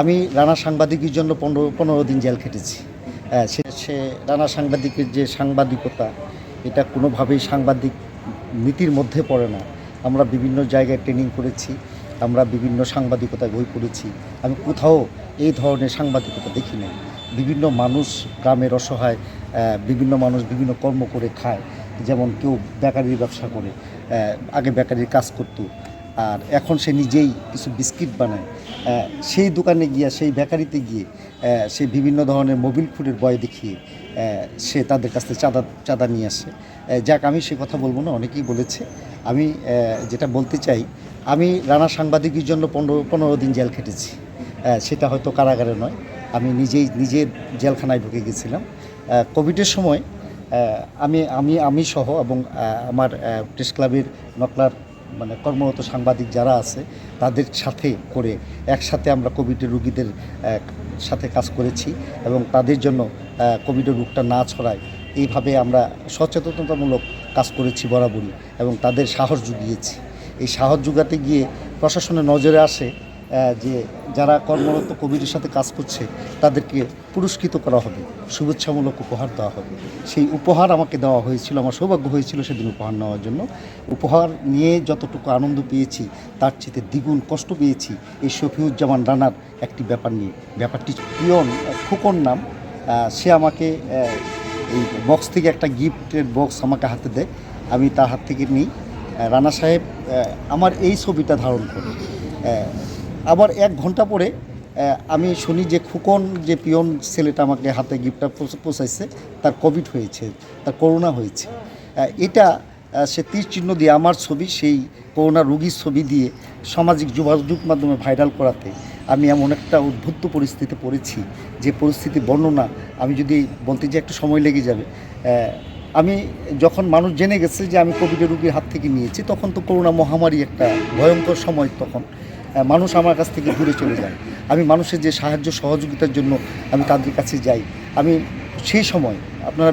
আমি রানা সাংবাদিকের জন্য পনেরো পনেরো দিন জেল খেটেছি। হ্যাঁ, সে সে রানা সাংবাদিকের যে সাংবাদিকতা এটা কোনোভাবেই সাংবাদিক নীতির মধ্যে পড়ে না। আমরা বিভিন্ন জায়গায় ট্রেনিং করেছি আমরা বিভিন্ন সাংবাদিকতায় বই পড়েছি। আমি কোথাও এই ধরনের সাংবাদিকতা দেখি না বিভিন্ন মানুষ গ্রামের অসহায় বিভিন্ন মানুষ বিভিন্ন কর্ম করে খায়। যেমন কেউ বেকারির ব্যবসা করে আগে বেকারির কাজ করতো আর এখন সে নিজেই কিছু বিস্কিট বানায়। সেই দোকানে গিয়ে, সেই বেকারিতে গিয়ে সে বিভিন্ন ধরনের মোবিল ফুডের বয় দেখিয়ে সে তাদের কাছ থেকে চাঁদা চাঁদা নিয়ে আসে। যাক, আমি সে কথা বলব না, অনেকেই বলেছে। আমি যেটা বলতে চাই, আমি রানা সাংবাদিকের জন্য পনেরো পনেরো দিন জেল খেটেছি। সেটা হয়তো কারাগারে নয়। আমি নিজেই, নিজের জেলখানায় ঢুকে গেছিলাম। কোভিডের সময় আমি আমি আমি সহ এবং আমার প্রেস ক্লাবের নকলার মানে কর্মরত সাংবাদিক যারা আছে, তাদের সাথে করে একসাথে আমরা কোভিডের রুগীদের সাথে কাজ করেছি এবং তাদের জন্য কোভিডের রোগটা না ছড়ায়, এইভাবে আমরা সচেতনতামূলক কাজ করেছি বরাবরই এবং তাদের সাহস জুগিয়েছি। এই সাহস জুগাতে গিয়ে প্রশাসনের নজরে আসে যে যারা কর্মরত কোভিডের সাথে কাজ করছে, তাদেরকে পুরস্কৃত করা হবে, শুভেচ্ছামূলক উপহার দেওয়া হবে। সেই উপহার আমাকে দেওয়া হয়েছিল, আমার সৌভাগ্য হয়েছিল সেদিন উপহার নেওয়ার জন্য। উপহার নিয়ে যতটুকু আনন্দ পেয়েছি, তার চেয়ে দ্বিগুণ কষ্ট পেয়েছি এই শফিউজ্জামান রানার একটি ব্যাপার নিয়ে। ব্যাপারটি পিয়ন, খোকন নাম সে আমাকে এই বক্স থেকে একটা গিফটের বক্স আমাকে হাতে দেয়, আমি তার হাত থেকে নিই। রানা সাহেব আমার এই ছবিটা ধারণ করে। আবার এক ঘণ্টা পরে আমি শুনি যে খুকন, যে পিয়ন ছেলেটা আমাকে হাতে গিফটটা পৌঁছাইছে, তার কোভিড হয়েছে, তার করোনা হয়েছে। এটা সে তীর চিহ্ন দিয়ে আমার ছবি, সেই করোনা রোগীর ছবি দিয়ে সামাজিক যোগাযোগ মাধ্যমে ভাইরাল করাতে আমি এমন একটা উদ্বুদ্ধ পরিস্থিতিতে পড়েছি, যে পরিস্থিতি বর্ণনা, আমি যদি বলতে যে একটু সময় লেগে যাবে। আমি যখন মানুষ জেনে গেছে যে আমি কোভিডের রোগীর হাত থেকে নিয়েছি, তখন তো করোনা মহামারী একটা ভয়ঙ্কর সময় তখন। মানুষ আমার কাছ থেকে দূরে চলে যায়। আমি মানুষের যে সাহায্য সহযোগিতার জন্য আমি তাদের কাছে যাই। আমি সেই সময় আপনারা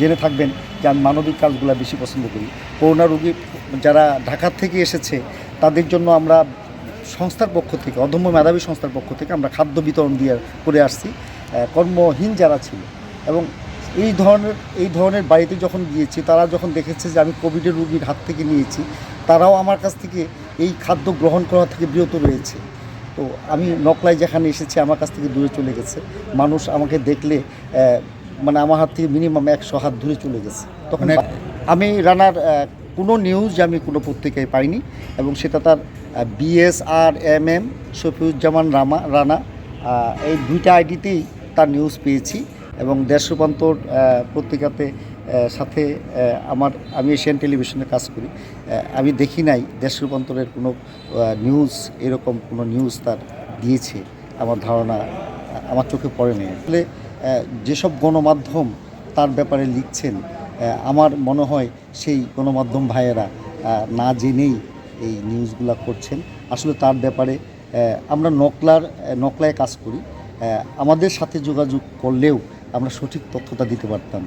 জেনে থাকবেন যে আমি মানবিক কাজগুলো বেশি পছন্দ করি। করোনা রোগী যারা ঢাকার থেকে এসেছে, তাদের জন্য আমরা সংস্থার পক্ষ থেকে অদম্য মেধাবী সংস্থার পক্ষ থেকে আমরা খাদ্য বিতরণ দিয়ে করে আসছি। কর্মহীন যারা ছিল এবং এই ধরনের এই ধরনের বাড়িতে যখন গিয়েছি, তারা যখন দেখেছে যে আমি কোভিডের রুগীর হাত থেকে নিয়েছি, তারাও আমার কাছ থেকে এই খাদ্য গ্রহণ করা থেকে বিরত রয়েছে। তো আমি নকলায় যেখানে এসেছি আমার কাছ থেকে দূরে চলে গেছে। মানুষ আমাকে দেখলে মানে আমার হাত থেকে মিনিমাম একশো হাত দূরে চলে গেছে। তখন আমি রানার কোনো নিউজ আমি কোনো পত্রিকায় পাইনি এবং সেটা তার বিএস আর এম এম শফিউজ্জামান রামা রানা এই দুইটা আইডিতেই তার নিউজ পেয়েছি। এবং দেশ রূপান্তর পত্রিকাতে সাথে আমার, আমি এশিয়ান টেলিভিশনে কাজ করি। আমি দেখি নাই দেশ রূপান্তরের কোনো নিউজ এরকম কোনো নিউজ তার দিয়েছে। আমার ধারণা, আমার চোখে পড়ে নেই। আসলে যেসব গণমাধ্যম তার ব্যাপারে লিখছেন আমার মনে হয় সেই গণমাধ্যম ভাইয়েরা না জেনেই এই নিউজগুলো করছেন। আসলে তার ব্যাপারে আমরা নকলার, নকলায় কাজ করি। আমাদের সাথে যোগাযোগ করলেও আমরা সঠিক তথ্যটা দিতে পারতাম।